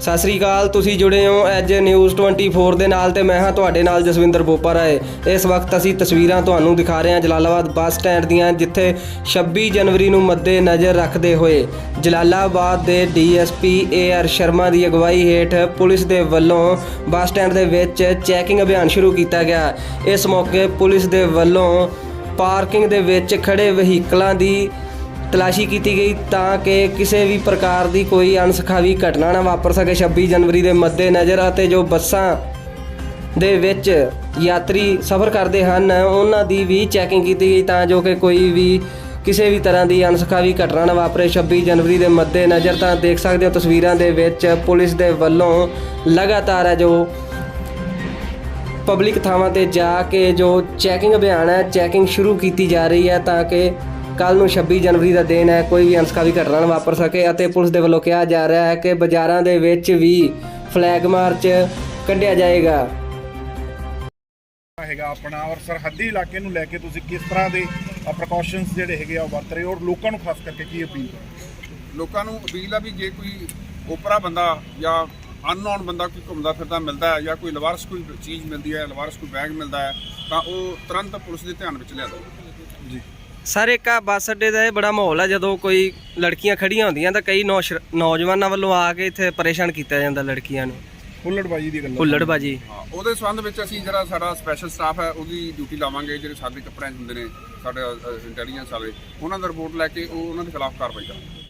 ਸਤਿ ਸ੍ਰੀ ਅਕਾਲ, ਤੁਸੀਂ ਜੁੜੇ ਹੋ ਐਜ ਨਿਊਜ਼ 24 ਦੇ ਨਾਲ ਤੇ ਮੈਂ ਹਾਂ ਤੁਹਾਡੇ ਨਾਲ ਜਸਵਿੰਦਰ ਬੋਪਾ ਰਾਏ। ਇਸ ਵਕਤ ਅਸੀਂ ਤਸਵੀਰਾਂ ਤੁਹਾਨੂੰ ਦਿਖਾ ਰਹੇ ਹਾਂ ਜਲਾਲਾਬਾਦ ਬੱਸ ਸਟੈਂਡ ਦੀਆਂ, ਜਿੱਥੇ 26 ਜਨਵਰੀ ਨੂੰ ਮੱਦੇ ਨਜ਼ਰ ਰੱਖਦੇ ਹੋਏ ਜਲਾਲਾਬਾਦ ਦੇ ਡੀਐਸਪੀ ਏਆਰ ਸ਼ਰਮਾ ਦੀ ਅਗਵਾਈ ਹੇਠ ਪੁਲਿਸ ਦੇ ਵੱਲੋਂ ਬੱਸ ਸਟੈਂਡ ਦੇ ਵਿੱਚ ਚੈਕਿੰਗ ਅਭਿਆਨ ਸ਼ੁਰੂ ਕੀਤਾ ਗਿਆ। ਇਸ ਮੌਕੇ ਪੁਲਿਸ ਦੇ ਵੱਲੋਂ ਪਾਰਕਿੰਗ ਦੇ ਵਿੱਚ ਖੜੇ ਵਹੀਕਲਾਂ ਦੀ ਤਲਾਸ਼ੀ ਕੀਤੀ ਗਈ ਤਾਂ ਕਿ ਕਿਸੇ ਵੀ ਪ੍ਰਕਾਰ ਦੀ ਕੋਈ ਅਣਸਖਾਵੀ ਘਟਨਾ ਨਾ ਵਾਪਰ ਸਕੇ। 26 ਜਨਵਰੀ ਦੇ ਮੱਦੇਨਜ਼ਰ ਅਤੇ ਜੋ ਬੱਸਾਂ ਦੇ ਵਿੱਚ ਯਾਤਰੀ ਸਫ਼ਰ ਕਰਦੇ ਹਨ, ਉਹਨਾਂ ਦੀ ਵੀ ਚੈਕਿੰਗ ਕੀਤੀ ਗਈ ਤਾਂ ਜੋ ਕਿ ਕੋਈ ਵੀ ਕਿਸੇ ਵੀ ਤਰ੍ਹਾਂ ਦੀ ਅਣਸਖਾਵੀ ਘਟਨਾ ਨਾ ਵਾਪਰੇ। 26 ਜਨਵਰੀ ਦੇ ਮੱਦੇਨਜ਼ਰ ਤਾਂ ਦੇਖ ਸਕਦੇ ਹੋ ਤਸਵੀਰਾਂ ਦੇ ਵਿੱਚ ਪੁਲਿਸ ਦੇ ਵੱਲੋਂ ਲਗਾਤਾਰ ਹੈ ਜੋ ਪਬਲਿਕ ਥਾਵਾਂ ਤੇ ਜਾ ਕੇ ਜੋ ਚੈਕਿੰਗ ਅਭਿਆਨ ਹੈ, ਚੈਕਿੰਗ ਸ਼ੁਰੂ ਕੀਤੀ ਜਾ ਰਹੀ ਹੈ ਤਾਂ ਕਿ ਕੱਲ ਨੂੰ 26 ਜਨਵਰੀ ਦਾ ਦਿਨ ਹੈ ਕੋਈ ਵੀ ਅਨਸਕਾਵੀ ਘਟਨਾ ਨਾ ਵਾਪਰ ਸਕੇ ਅਤੇ ਪੁਲਿਸ ਦੇ ਵੱਲੋਂ ਕਿਹਾ ਜਾ ਰਿਹਾ ਹੈ ਕਿ ਬਾਜ਼ਾਰਾਂ ਦੇ ਵਿੱਚ ਵੀ ਫਲੈਗ ਮਾਰਚ ਕੱਢਿਆ ਜਾਏਗਾ। ਹੈਗਾ ਆਪਣਾ ਔਰ ਸਰਹੱਦੀ ਇਲਾਕੇ ਨੂੰ ਲੈ ਕੇ ਤੁਸੀਂ ਕਿਸ ਤਰ੍ਹਾਂ ਦੇ ਪ੍ਰੀਕਾਸ਼ਨਸ ਜਿਹੜੇ ਹੈਗੇ ਆ ਉਹ ਵਰਤ ਰਹੇ ਹੋ ਔਰ ਲੋਕਾਂ ਨੂੰ ਖਾਸ ਕਰਕੇ ਕੀ ਅਪੀਲ ਕਰੋ ਲੋਕਾਂ ਨੂੰ ਅਪੀਲ ਆ ਵੀ ਜੇ ਕੋਈ ਓਪਰਾ ਬੰਦਾ ਜਾਂ ਅਨਨੋਨ ਬੰਦਾ ਕੋਈ ਘੁੰਮਦਾ ਫਿਰਦਾ ਮਿਲਦਾ ਹੈ ਜਾਂ ਕੋਈ ਲਵਾਰਸ ਕੋਈ ਚੀਜ਼ ਮਿਲਦੀ ਹੈ ਲਵਾਰਸ ਕੋਈ ਬੈਗ ਮਿਲਦਾ ਹੈ ਤਾਂ ਉਹ ਤੁਰੰਤ ਪੁਲਿਸ ਦੇ ਧਿਆਨ ਵਿੱਚ ਲਿਆ ਦਿਓ। ਜੀ। ਸਰ ਇੱਕ ਆ ਬੱਸ ਅੱਡੇ ਦਾ ਇਹ ਬੜਾ ਮਾਹੌਲ ਹੈ ਜਦੋਂ ਕੋਈ ਲੜਕੀਆਂ ਖੜੀਆਂ ਹੁੰਦੀਆਂ ਤਾਂ ਕਈ ਨੌਸ਼- ਨੌਜਵਾਨਾਂ ਵੱਲੋਂ ਆ ਕੇ ਇੱਥੇ ਪਰੇਸ਼ਾਨ ਕੀਤਾ ਜਾਂਦਾ ਲੜਕੀਆਂ ਨੂੰ। ਹੁੱਲੜਬਾਜੀ ਦੀ ਗੱਲ ਹੁੱਲੜਬਾਜੀ। ਹਾਂ ਉਹਦੇ ਸੰਬੰਧ ਵਿੱਚ ਅਸੀਂ ਜਿਹੜਾ ਸਾਡਾ ਸਪੈਸ਼ਲ ਸਟਾਫ ਹੈ ਉਹਦੀ ਡਿਊਟੀ ਲਾਵਾਂਗੇ ਜਿਹੜੇ ਸਾਡੇ ਕੱਪੜਿਆਂ 'ਚ ਹੁੰਦੇ ਨੇ ਸਾਡੇ ਇੰਟੈਲੀਜੈਂਸ ਵਾਲੇ ਉਹਨਾਂ ਦਾ ਰਿਪੋਰਟ ਲੈ ਕੇ ਉਹ ਉਹਨਾਂ ਦੇ ਖਿਲਾਫ ਕਾਰਵਾਈ ਕਰਾਂਗੇ।